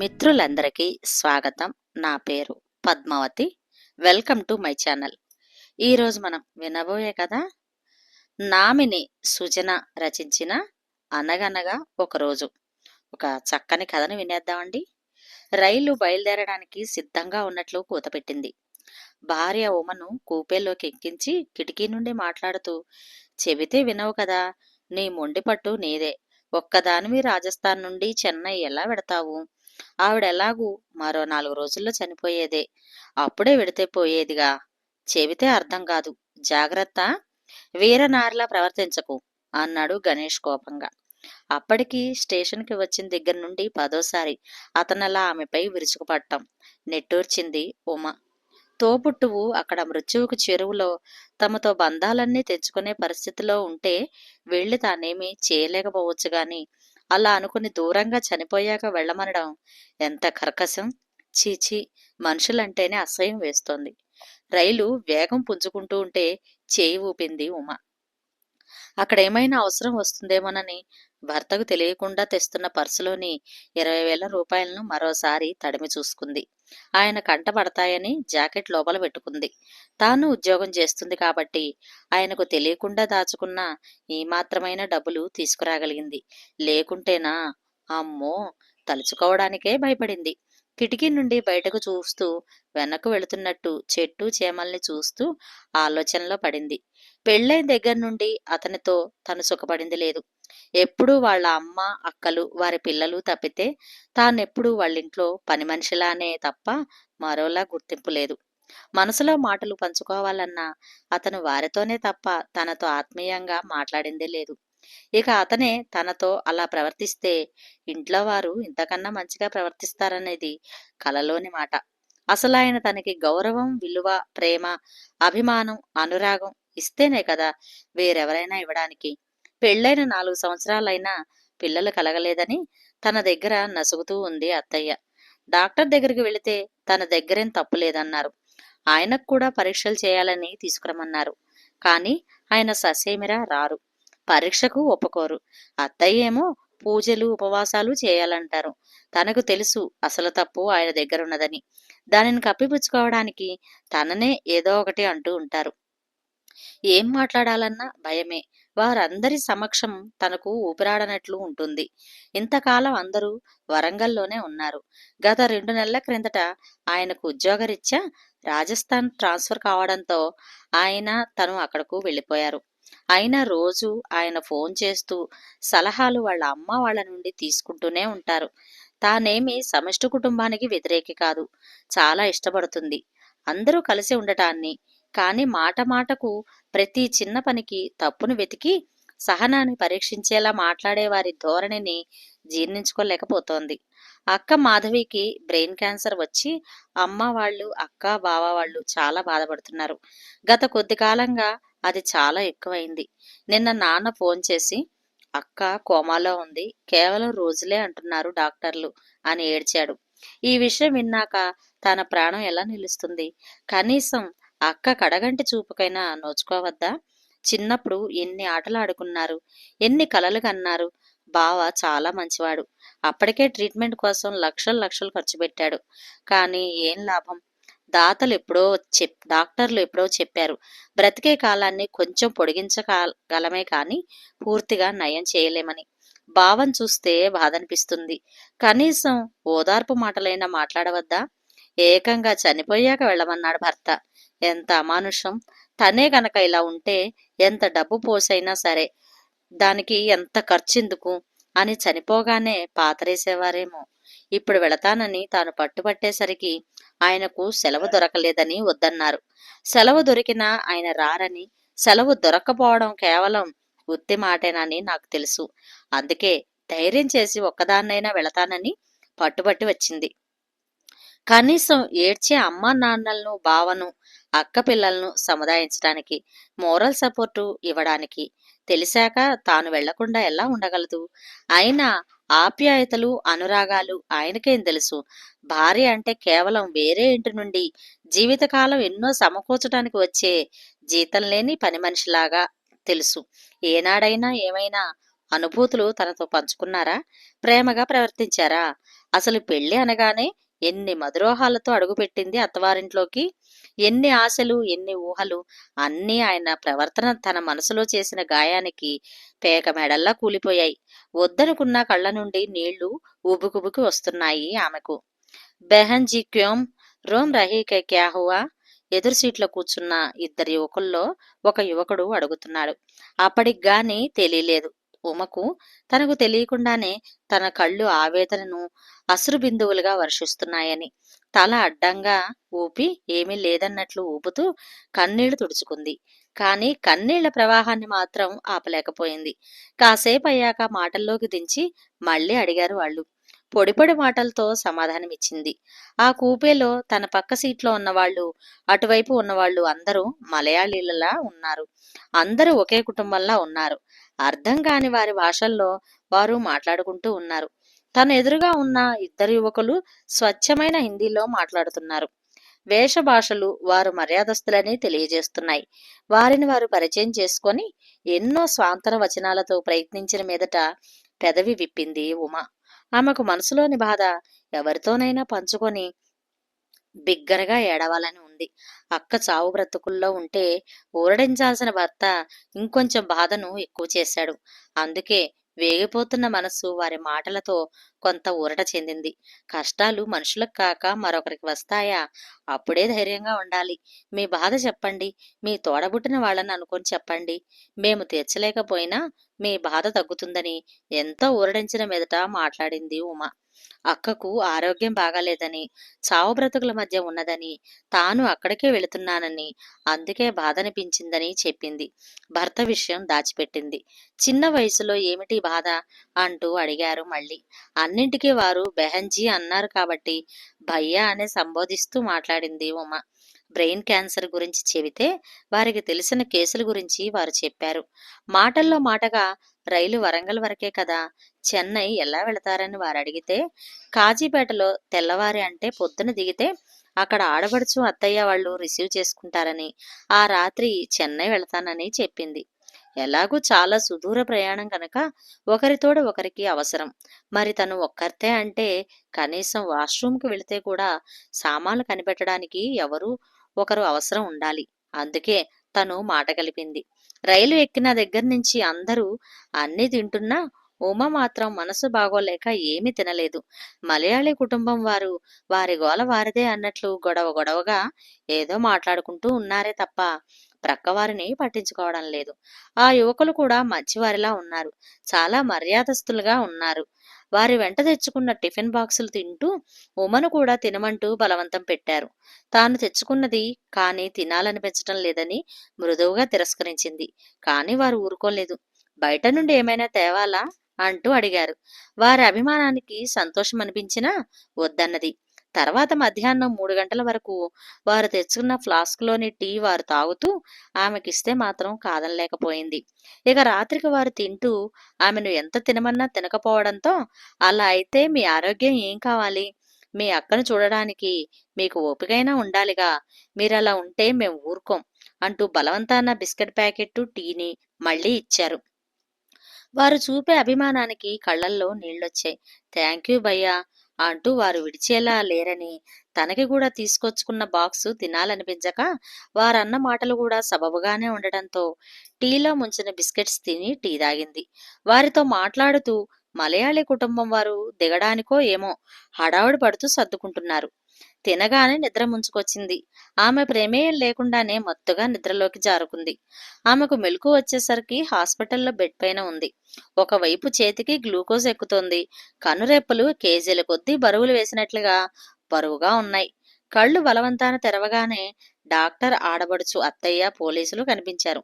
మిత్రులందరికీ స్వాగతం. నా పేరు Padmavati. Welcome to my channel. ఈరోజు మనం వినబోయే కదా నామిని సుజన రచించిన అనగనగా ఒకరోజు ఒక చక్కని కథను వినేద్దామండి. రైలు బయలుదేరడానికి సిద్ధంగా ఉన్నట్లు కూతపెట్టింది భార్య ఉమను కూపేలోకి ఎక్కించి కిటికీ నుండి మాట్లాడుతూ చెబితే వినవు కదా నీ మొండి పట్టు నీదే. ఒక్కదానివి రాజస్థాన్ నుండి చెన్నై ఎలా పెడతావు ఆవిడ ఎలాగూ మరో నాలుగు రోజుల్లో చనిపోయేదే. అప్పుడే విడితే పోయేదిగా. చెబితే అర్థం కాదు. జాగ్రత్త. వీరనారిలా ప్రవర్తించకు అన్నాడు గణేష్ కోపంగా. అప్పటికి స్టేషన్కి వచ్చిన దగ్గర నుండి పదోసారి అతనలా ఆమెపై విరుచుకుపట్టం నెట్టూర్చింది ఉమ. తోపుట్టువు అక్కడ మృత్యువుకు చెరువులో తమతో బంధాలన్నీ తెచ్చుకునే పరిస్థితిలో ఉంటే వెళ్ళి తానేమీ చేయలేకపోవచ్చు గాని అలా అనుకుని దూరంగా చనిపోయాక వెళ్ళమనడం ఎంత కర్కశం? చీచీ మనుషులంటేనే అసహ్యం వేస్తోంది. రైలు వేగం పుంజుకుంటూ ఉంటే చేయి ఊపింది ఉమ. అక్కడ ఏమైనా అవసరం వస్తుందేమోనని భర్తకు తెలియకుండా తెస్తున్న పర్సులోని ఇరవై వేల రూపాయలను మరోసారి తడిమి చూసుకుంది. ఆయన కంట పడతాయని జాకెట్ లోపల పెట్టుకుంది. తాను ఉద్యోగం చేస్తుంది కాబట్టి ఆయనకు తెలియకుండా దాచుకున్న ఈ మాత్రమైన డబ్బులు తీసుకురాగలిగింది. లేకుంటేనా? అమ్మో! తలుచుకోవడానికే భయపడింది. కిటికీ నుండి బయటకు చూస్తూ వెనక్కు వెళుతున్నట్టు చెట్టు చేమల్ని చూస్తూ ఆలోచనలో పడింది. పెళ్ళైన దగ్గర నుండి అతనితో తను సుఖపడింది లేదు. ఎప్పుడూ వాళ్ళ అమ్మ అక్కలు వారి పిల్లలు తప్పితే తానెప్పుడు వాళ్ళింట్లో పని మనిషిలానే తప్ప మరోలా గుర్తింపు లేదు. మనసులో మాటలు పంచుకోవాలన్నా అతను వారితోనే తప్ప తనతో ఆత్మీయంగా మాట్లాడిందే లేదు. ఇక అతనే తనతో అలా ప్రవర్తిస్తే ఇంట్లో వారు ఇంతకన్నా మంచిగా ప్రవర్తిస్తారనేది కలలోని మాట. అసలు ఆయన తనకి గౌరవం విలువ ప్రేమ అభిమానం అనురాగం ఇస్తేనే కదా వేరెవరైనా ఇవ్వడానికి. పెళ్ళైన నాలుగు సంవత్సరాలైనా పిల్లలు కలగలేదని తన దగ్గర నసుగుతూ ఉంది అత్తయ్య. డాక్టర్ దగ్గరికి వెళితే తన దగ్గరేం తప్పు లేదన్నారు. ఆయనకు కూడా పరీక్షలు చేయాలని తీసుకురమన్నారు కానీ ఆయన ససేమిరా రారు. పరీక్షకు ఒప్పుకోరు. అత్తయ్య ఏమో పూజలు ఉపవాసాలు చేయాలంటారు. తనకు తెలుసు అసలు తప్పు ఆయన దగ్గర ఉన్నదని దానిని కప్పిపుచ్చుకోవడానికి తననే ఏదో ఒకటి అంటూ ఉంటారు. ఏం మాట్లాడాలన్నా భయమే. వారందరి సమక్షం తనకు ఊపిరాడనట్లు ఉంటుంది. ఇంతకాలం అందరూ వరంగల్లోనే ఉన్నారు. గత రెండు నెలల క్రిందట ఆయనకు ఉద్యోగరీత్యా రాజస్థాన్ ట్రాన్స్ఫర్ కావడంతో ఆయన తను అక్కడకు వెళ్ళిపోయారు. అయినా రోజు ఆయన ఫోన్ చేస్తూ సలహాలు వాళ్ళ అమ్మ వాళ్ళ నుండి తీసుకుంటూనే ఉంటారు. తానేమి సమిష్టి కుటుంబానికి వ్యతిరేకి కాదు. చాలా ఇష్టపడుతుంది. అందరూ కలిసి ఉండటాన్ని కానీ మాట మాటకు ప్రతి చిన్న పనికి తప్పును వెతికి సహనాన్ని పరీక్షించేలా మాట్లాడే వారి ధోరణిని జీర్ణించుకోలేకపోతోంది. అక్క మాధవికి బ్రెయిన్ క్యాన్సర్ వచ్చి అమ్మ వాళ్ళు అక్క బావ వాళ్ళు చాలా బాధపడుతున్నారు. గత కొద్ది కాలంగా అది చాలా ఎక్కువైంది. నిన్న నాన్న ఫోన్ చేసి అక్క కోమాలో ఉంది కేవలం రోజులే అంటున్నారు డాక్టర్లు అని ఏడ్చాడు. ఈ విషయం విన్నాక తన ప్రాణం ఎలా నిలుస్తుంది? కనీసం అక్క కడగంటి చూపుకైనా నోచుకోవద్దా? చిన్నప్పుడు ఎన్ని ఆటలు ఆడుకున్నారు ఎన్ని కలలు కన్నారు. బావ చాలా మంచివాడు. అప్పటికే ట్రీట్మెంట్ కోసం లక్షలు లక్షలు ఖర్చు పెట్టాడు. కానీ ఏం లాభం? దాతలు ఎప్పుడో చెప్ డాక్టర్లు ఎప్పుడో చెప్పారు. బ్రతికే కాలాన్ని కొంచెం పొడిగించగలమే కానీ పూర్తిగా నయం చేయలేమని. భావం చూస్తే బాధ అనిపిస్తుంది కనీసం ఓదార్పు మాటలైనా మాట్లాడవద్దా? ఏకంగా చనిపోయాక వెళ్ళమన్నాడు భర్త. ఎంత అమానుషం? తనే గనక ఇలా ఉంటే ఎంత డబ్బు పోసైనా సరే దానికి ఎంత ఖర్చెందుకు? అని చనిపోగానే పాతరేసేవారేమో. ఇప్పుడు వెళతానని తాను పట్టుబట్టేసరికి ఆయనకు సెలవు దొరకలేదని వద్దన్నారు. సెలవు దొరికినా ఆయన రారని సెలవు దొరకపోవడం కేవలం ఉత్తి మాటేనని నాకు తెలుసు. అందుకే ధైర్యం చేసి ఒక్కదాన్నైనా వెళతానని పట్టుబట్టి వచ్చింది. కనీసం ఏడ్చే అమ్మా నాన్నలను బావను అక్క పిల్లలను సముదాయించడానికి మోరల్ సపోర్టు ఇవ్వడానికి తెలిసాక తాను వెళ్ళకుండా ఎలా ఉండగలదు? అయినా ఆప్యాయతలు అనురాగాలు ఆయనకేం తెలుసు? భార్య అంటే కేవలం వేరే ఇంటి నుండి జీవితకాలం ఎన్నో సమకూర్చడానికి వచ్చే జీతం లేని పని మనిషిలాగా తెలుసు. ఏనాడైనా ఏమైనా అనుభూతులు తనతో పంచుకున్నారా? ప్రేమగా ప్రవర్తించారా? అసలు పెళ్ళి అనగానే ఎన్ని మధురోహాలతో అడుగుపెట్టింది అత్తవారింట్లోకి? ఎన్ని ఆశలు ఎన్ని ఊహలు అన్నీ ఆయన ప్రవర్తన తన మనసులో చేసిన గాయానికి పేక మెడల్లా కూలిపోయాయి. వద్దనుకున్న కళ్ళ నుండి నీళ్ళు ఉబుకుబుకి వస్తున్నాయి ఆమెకు. బెహన్ జీ క్యోమ్ రోమ్ రహీ కే క్యా హువా? ఎదురు సీట్లో కూర్చున్న ఇద్దరు యువకుల్లో ఒక యువకుడు అడుగుతున్నాడు. అప్పటికి గాని తెలియలేదు. ఉమకు తనకు తెలియకుండానే తన కళ్ళు ఆవేదనను అసురు బిందువులుగా వర్షిస్తున్నాయని. తల అడ్డంగా ఊపి ఏమీ లేదన్నట్లు ఊపుతూ కన్నీళ్ళు తుడుచుకుంది. కానీ కన్నీళ్ళ ప్రవాహాన్ని మాత్రం ఆపలేకపోయింది. కాసేపు అయ్యాక మాటల్లోకి దించి మళ్ళీ అడిగారు వాళ్ళు పొడిపొడి మాటలతో సమాధానమిచ్చింది. ఆ కూపేలో తన పక్క సీట్లో ఉన్నవాళ్ళు అటువైపు ఉన్నవాళ్ళు అందరూ మలయాళీలలా ఉన్నారు. అందరూ ఒకే కుటుంబంలా ఉన్నారు. అర్థం కాని వారి భాషల్లో వారు మాట్లాడుకుంటూ ఉన్నారు. తన ఎదురుగా ఉన్న ఇద్దరు యువకులు స్వచ్ఛమైన హిందీలో మాట్లాడుతున్నారు. వేష భాషలు వారు మర్యాదస్తులని తెలియజేస్తున్నాయి. వారిని వారు పరిచయం చేసుకొని ఎన్నో స్వాంతన వచనాలతో ప్రయత్నించిన మీదట పెదవి విప్పింది ఉమా. ఆమెకు మనసులోని బాధ ఎవరితోనైనా పంచుకొని బిగ్గరగా ఏడవాలని ఉంది. అక్క చావు బ్రతుకుల్లో ఉంటే ఊరడించాల్సిన భర్త ఇంకొంచెం బాధను ఎక్కువ చేశాడు. అందుకే వేగిపోతున్న మనస్సు వారి మాటలతో కొంత ఊరట చెందింది. కష్టాలు మనుషులకు కాక మరొకరికి వస్తాయా? అప్పుడే ధైర్యంగా ఉండాలి. మీ బాధ చెప్పండి. మీ తోడబుట్టిన వాళ్ళని అనుకొని చెప్పండి. మేము తీర్చలేకపోయినా మీ బాధ తగ్గుతుందని ఎంతో ఊరడించిన మీదట మాట్లాడింది ఉమ. అక్కకు ఆరోగ్యం బాగాలేదని చావు బ్రతుకుల మధ్య ఉన్నదని తాను అక్కడికే వెళుతున్నానని అందుకే బాధనిపించిందని చెప్పింది. భర్త విషయం దాచిపెట్టింది. చిన్న వయసులో ఏమిటి బాధ? అంటూ అడిగారు మళ్ళీ. అన్నింటికీ వారు బెహంజీ అన్నారు కాబట్టి భయ్యా అనే సంబోధిస్తూ మాట్లాడింది ఉమ. బ్రెయిన్ క్యాన్సర్ గురించి చెబితే వారికి తెలిసిన కేసుల గురించి వారు చెప్పారు. మాటల్లో మాటగా రైలు వరంగల్ వరకే కదా చెన్నై ఎలా వెళతారని వారు అడిగితే కాజీపేటలో తెల్లవారి అంటే పొద్దున దిగితే అక్కడ ఆడబడుచు అత్తయ్య వాళ్ళు రిసీవ్ చేసుకుంటారని ఆ రాత్రి చెన్నై వెళతానని చెప్పింది. ఎలాగూ చాలా సుదూర ప్రయాణం కనుక ఒకరితోడ ఒకరికి అవసరం. మరి తను ఒక్కరితే అంటే కనీసం వాష్రూమ్కి వెళితే కూడా సామాన్లు కనిపెట్టడానికి ఎవరు ఒకరు అవసరం ఉండాలి. అందుకే తను మాట కలిపింది రైలు ఎక్కిన దగ్గర నుంచి అందరూ అన్నీ తింటున్నా ఉమ మాత్రం మనసు బాగోలేక ఏమీ తినలేదు. మలయాళీ కుటుంబం వారు వారి గోల వారిదే అన్నట్లు గొడవ గొడవగా ఏదో మాట్లాడుకుంటూ ఉన్నారే తప్ప ప్రక్కవారిని పట్టించుకోవడం లేదు. ఆ యువకులు కూడా మంచివారిలా ఉన్నారు. చాలా మర్యాదస్తులుగా ఉన్నారు. వారి వెంట తెచ్చుకున్న టిఫిన్ బాక్సులు తింటూ ఉమను కూడా తినమంటూ బలవంతం పెట్టారు. తాను తెచ్చుకున్నది కానీ తినాలనిపించటం లేదని మృదువుగా తిరస్కరించింది. కానీ వారు ఊరుకోలేదు. బయట నుండి ఏమైనా తేవాలా? అంటూ అడిగారు. వారి అభిమానానికి సంతోషం అనిపించినా వద్దన్నది. తర్వాత మధ్యాహ్నం మూడు గంటల వరకు వారు తెచ్చుకున్న ఫ్లాస్క్లోని టీ వారు తాగుతూ ఆమెకిస్తే మాత్రం కాదనలేకపోయింది ఇక రాత్రికి వారు తింటూ ఆమెను ఎంత తినమన్నా తినకపోవడంతో అలా అయితే మీ ఆరోగ్యం ఏం కావాలి? మీ అక్కను చూడడానికి మీకు ఓపికైనా ఉండాలిగా? మీరలా ఉంటే మేము ఊరుకోం అంటూ బలవంతాన బిస్కెట్ ప్యాకెట్టు టీని మళ్ళీ ఇచ్చారు. వారు చూపే అభిమానానికి కళ్ళల్లో నీళ్ళొచ్చాయి. థ్యాంక్ యూ భయ్యా. అంటూ వారు విడిచేలా లేరని తనకి కూడా తీసుకొచ్చుకున్న బాక్సు తినాలనిపించక వారన్న మాటలు కూడా సబబుగానే ఉండటంతో టీలో ముంచిన బిస్కెట్స్ తిని టీ తాగింది. వారితో మాట్లాడుతూ మలయాళీ కుటుంబం వారు దిగడానికో ఏమో హడావుడి పడుతూ సర్దుకుంటున్నారు. తినగానే నిద్ర ముంచుకొచ్చింది. ఆమె ప్రమేయం లేకుండానే మత్తుగా నిద్రలోకి జారుకుంది. ఆమెకు మెలకు వచ్చేసరికి హాస్పిటల్లో బెడ్ పైన ఉంది. ఒకవైపు చేతికి గ్లూకోజ్ ఎక్కుతోంది. కనురెప్పలు కేజీల కొద్దీ బరువులు వేసినట్లుగా బరువుగా ఉన్నాయి. కళ్ళు బలవంతాన తెరవగానే డాక్టర్ ఆడబడుచు అత్తయ్య పోలీసులు కనిపించారు.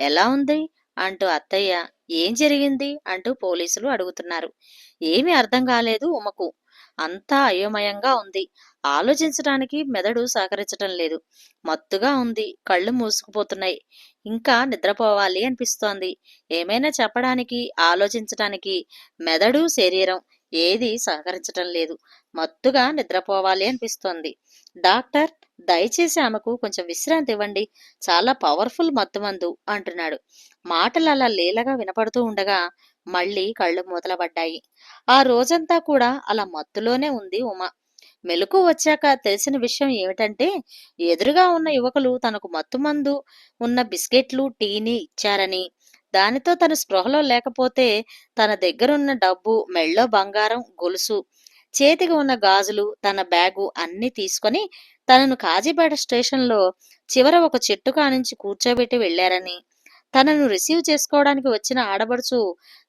ఎలా ఉంది? అంటూ అత్తయ్య ఏం జరిగింది? అంటూ పోలీసులు అడుగుతున్నారు. ఏమీ అర్థం కాలేదు ఉమకు. అంతా అయోమయంగా ఉంది. ఆలోచించడానికి మెదడు సహకరించటం లేదు. మత్తుగా ఉంది. కళ్ళు మూసుకుపోతున్నాయి. ఇంకా నిద్రపోవాలి అనిపిస్తోంది. ఏమైనా చెప్పడానికి ఆలోచించటానికి మెదడు శరీరం ఏది సహకరించటం లేదు. మత్తుగా నిద్రపోవాలి అనిపిస్తోంది. డాక్టర్ దయచేసి ఆమెకు కొంచెం విశ్రాంతి ఇవ్వండి. చాలా పవర్ఫుల్ మత్తుమందు అంటున్నాడు. మాటలు అలా లీలగా వినపడుతూ ఉండగా మళ్ళీ కళ్ళు మూతలబడ్డాయి. ఆ రోజంతా కూడా అలా మత్తులోనే ఉంది ఉమ. మెలకు వచ్చాక తెలిసిన విషయం ఏమిటంటే ఎదురుగా ఉన్న యువకులు తనకు మత్తుమందు ఉన్న బిస్కెట్లు టీని ఇచ్చారని. దానితో తన స్పృహలో లేకపోతే తన దగ్గరున్న డబ్బు మెళ్ళో బంగారం గొలుసు చేతికి ఉన్న గాజులు తన బ్యాగు అన్ని తీసుకొని తనను కాజీపేట స్టేషన్లో చివర ఒక చెట్టు కానించి కూర్చోబెట్టి వెళ్ళారని తనను రిసీవ్ చేసుకోవడానికి వచ్చిన ఆడబడుచు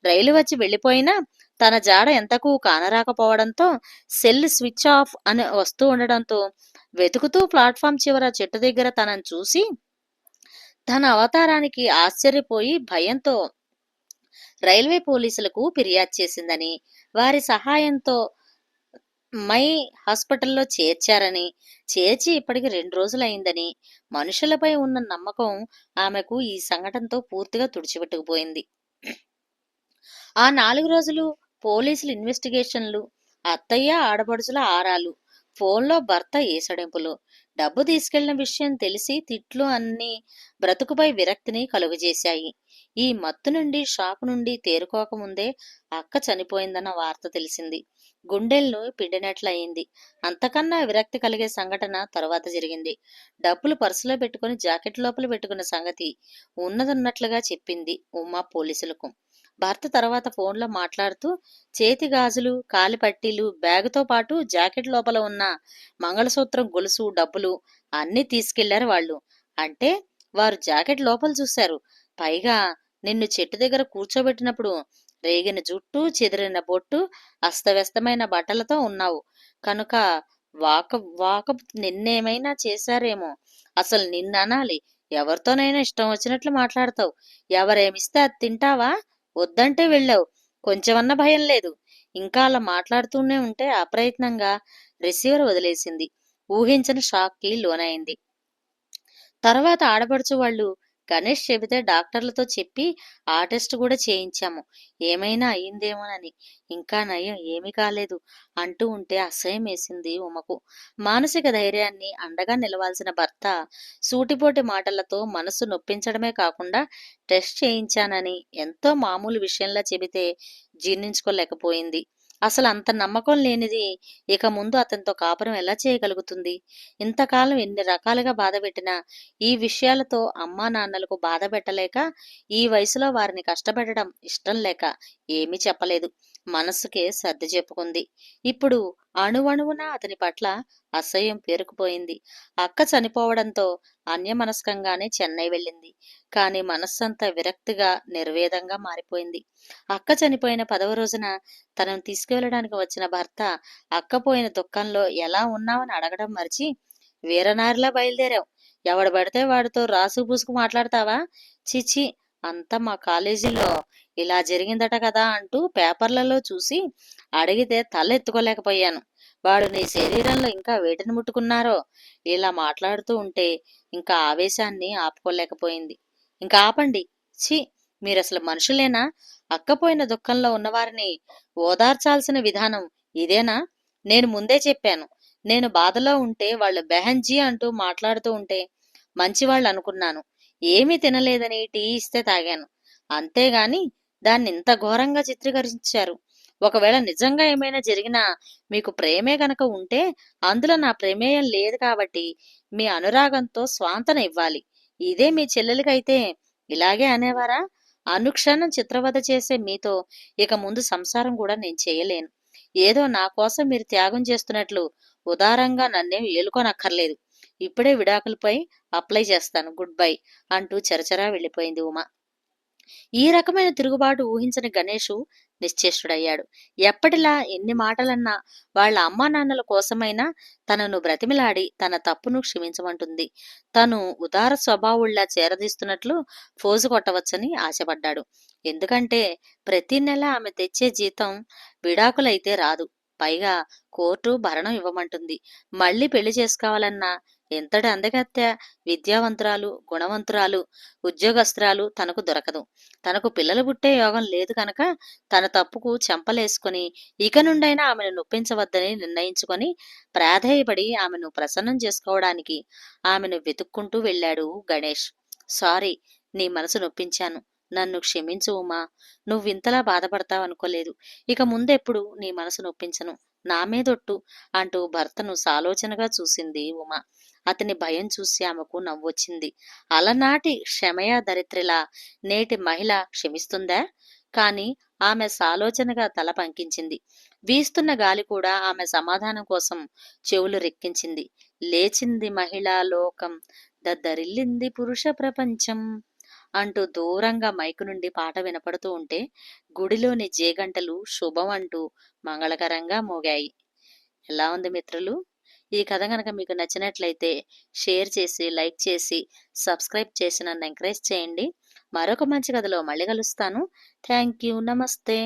రైలు వచ్చి వెళ్ళిపోయినా తన జాడ ఎంతకు కానరాకపోవడంతో సెల్ స్విచ్ ఆఫ్ అని వస్తూ ఉండడంతో వెతుకుతూ ప్లాట్ఫామ్ చివర చెట్టు దగ్గర తనను చూసి తన అవతారానికి ఆశ్చర్యపోయి భయంతో రైల్వే పోలీసులకు ఫిర్యాదు చేసిందని వారి సహాయంతో మై హాస్పిటల్లో చేర్చారని చేర్చి ఇప్పటికి రెండు రోజులైందని మనుషులపై ఉన్న నమ్మకం ఆమెకు ఈ సంఘటనతో పూర్తిగా తుడిచిపెట్టుకుపోయింది. ఆ నాలుగు రోజులు పోలీసులు ఇన్వెస్టిగేషన్లు అత్తయ్య ఆడపడుచుల ఆరాలు ఫోన్లో భర్త ఏసడింపులు డబ్బు తీసుకెళ్ళిన విషయం తెలిసి తిట్లు అన్ని బ్రతుకుపై విరక్తిని కలుగజేశాయి. ఈ మత్తు నుండి షాక్ నుండి తేరుకోకముందే అక్క చనిపోయిందన్న వార్త తెలిసింది. గుండెలను పిండినట్లయింది. అంతకన్నా విరక్తి కలిగే సంఘటన తర్వాత జరిగింది. డబ్బులు పర్సులో పెట్టుకుని జాకెట్ లోపల పెట్టుకున్న సంగతి ఉన్నదన్నట్లుగా చెప్పింది ఉమా పోలీసులకు. భర్త తర్వాత ఫోన్లో మాట్లాడుతూ చేతి గాజులు కాలి పట్టీలు బ్యాగుతో పాటు జాకెట్ లోపల ఉన్న మంగళసూత్రం గొలుసు డబ్బులు అన్నీ తీసుకెళ్ళారు వాళ్ళు. అంటే వారు జాకెట్ లోపల చూశారు. పైగా నిన్ను చెట్టు దగ్గర కూర్చోబెట్టినప్పుడు రేగిన జుట్టు చెదిరిన బొట్టు అస్తవ్యస్తమైన బట్టలతో ఉన్నావు. కనుక వాక వాక నిన్నేమైనా చేశారేమో. అసలు నిన్ను అనాలి ఎవరితోనైనా ఇష్టం వచ్చినట్లు మాట్లాడతావు. ఎవరేమిస్తే అది తింటావా? వద్దంటే వెళ్ళావు. కొంచెమన్న భయం లేదు. ఇంకా అలా మాట్లాడుతూనే ఉంటే అప్రయత్నంగా రిసీవర్ వదిలేసింది. ఊహించిన షాక్కి లోనైంది. తర్వాత ఆడపడుచు వాళ్ళు గణేష్ చెబితే డాక్టర్లతో చెప్పి ఆ టెస్ట్ కూడా చేయించాము. ఏమైనా అయ్యిందేమోనని. ఇంకా నయం ఏమీ కాలేదు అంటూ ఉంటే అసహ్యం వేసింది ఉమకు. మానసిక ధైర్యాన్ని అండగా నిలవాల్సిన భర్త సూటిపోటి మాటలతో మనసు నొప్పించడమే కాకుండా టెస్ట్ చేయించానని ఎంతో మామూలు విషయంలా చెబితే జీర్ణించుకోలేకపోయింది. అసలు అంత నమ్మకం లేనిది ఇక ముందు అతనితో కాపురం ఎలా చేయగలుగుతుంది? ఇంతకాలం ఎన్ని రకాలుగా బాధ పెట్టినా ఈ విషయాలతో అమ్మా నాన్నలకు బాధ పెట్టలేక ఈ వయసులో వారిని కష్టపెట్టడం ఇష్టం లేక ఏమీ చెప్పలేదు. మనస్సుకే సర్ది చెప్పుకుంది. ఇప్పుడు అణువణువున అతని పట్ల అసహ్యం పేరుకుపోయింది. అక్క చనిపోవడంతో అన్యమనస్కంగానే చెన్నై వెళ్ళింది. కానీ మనస్సంతా విరక్తిగా నిర్వేదంగా మారిపోయింది. అక్క చనిపోయిన పదవ రోజున తనను తీసుకువెళ్ళడానికి వచ్చిన భర్త అక్క పోయిన దుఃఖంలో ఎలా ఉన్నావని అడగడం మరిచి వీరనారిలా బయలుదేరావు. ఎవడు పడితే వాడితో రాసు పూసుకు మాట్లాడతావా చిచి అంతా మా కాలేజీలో ఇలా జరిగిందట కదా అంటూ పేపర్లలో చూసి అడిగితే తల ఎత్తుకోలేకపోయాను వాడు నీ శరీరంలో ఇంకా వేటిని ముట్టుకున్నారో? ఇలా మాట్లాడుతూ ఉంటే ఇంకా ఆవేశాన్ని ఆపుకోలేకపోయింది. ఇంకా ఆపండి. ఛీ! మీరు అసలు మనుషులేనా అక్కపోయిన దుఃఖంలో ఉన్నవారిని ఓదార్చాల్సిన విధానం ఇదేనా? నేను ముందే చెప్పాను. నేను బాధలో ఉంటే వాళ్ళు బెహంజీ అంటూ మాట్లాడుతూ ఉంటే మంచివాళ్ళు అనుకున్నాను. ఏమీ తినలేదని టీ ఇస్తే తాగాను. అంతేగాని దాన్ని ఇంత ఘోరంగా చిత్రీకరించారు. ఒకవేళ నిజంగా ఏమైనా జరిగినా మీకు ప్రేమే గనక ఉంటే అందులో నా ప్రమేయం లేదు కాబట్టి మీ అనురాగంతో స్వాంతన ఇవ్వాలి. ఇదే మీ చెల్లెలకైతే ఇలాగే అనేవారా? అనుక్షణం చిత్రవద చేసే మీతో ఇక ముందు సంసారం కూడా నేను చేయలేను. ఏదో నా కోసం మీరు త్యాగం చేస్తున్నట్లు ఉదారంగా నన్నేం ఏలుకోనక్కర్లేదు. ఇప్పుడే విడాకులపై అప్లై చేస్తాను గుడ్ బై అంటూ చరచరా వెళ్ళిపోయింది ఉమా. ఈ రకమైన తిరుగుబాటు ఊహించని గణేషు నిశ్చేష్టుడయ్యాడు. ఎప్పటిలా ఎన్ని మాటలన్నా వాళ్ళ అమ్మా నాన్నల కోసమైనా తనను బ్రతిమిలాడి తన తప్పును క్షమించమంటుంది. తను ఉదార స్వభావుల్లా చేరదీస్తున్నట్లు ఫోజు కొట్టవచ్చని ఆశపడ్డాడు. ఎందుకంటే ప్రతి నెల ఆమె తెచ్చే జీతం విడాకులైతే రాదు. పైగా కోర్టు భరణం ఇవ్వమంటుంది. మళ్ళీ పెళ్ళి చేసుకోవాలన్నా ఇంతటి అందగత్య విద్యావంతురాలు గుణవంతురాలు ఉద్యోగస్తురాలు తనకు దొరకదు. తనకు పిల్లలు పుట్టే యోగం లేదు కనుక తన తప్పుకు చెంపలేసుకుని ఇక నుండైనా ఆమెను నొప్పించవద్దని నిర్ణయించుకొని ప్రాధేయపడి ఆమెను ప్రసన్నం చేసుకోవడానికి ఆమెను వెతుక్కుంటూ వెళ్ళాడు గణేష్. సారీ నీ మనసు నొప్పించాను. నన్ను క్షమించు ఉమా. నువ్వింతలా బాధపడతావనుకోలేదు. ఇక ముందెప్పుడు నీ మనసు నొప్పించను. నా మీదొట్టు అంటూ భర్తను సాలోచనగా చూసింది ఉమ. అతని భయం చూసి ఆమెకు నవ్వొచ్చింది. అలనాటి క్షమయ దరిత్రిలా నేటి మహిళ క్షమిస్తుందా? కాని ఆమె సాలోచనగా తల పంకించింది. వీస్తున్న గాలి కూడా ఆమె సమాధానం కోసం చెవులు రెక్కించింది. లేచింది మహిళా లోకం. దద్దరిల్లింది పురుష ప్రపంచం అంటూ దూరంగా మైకు నుండి పాట వినపడుతూ ఉంటే గుడిలోని జేగంటలు శుభం అంటూ మంగళకరంగా మోగాయి. ఎలా ఉంది మిత్రులు? ఈ కథ కనుక మీకు నచ్చినట్లయితే షేర్ చేసి లైక్ చేసి సబ్స్క్రైబ్ చేసి నన్ను ఎంకరేజ్ చేయండి. మరొక మంచి కథలో మళ్ళీ కలుస్తాను. Thank you. నమస్తే.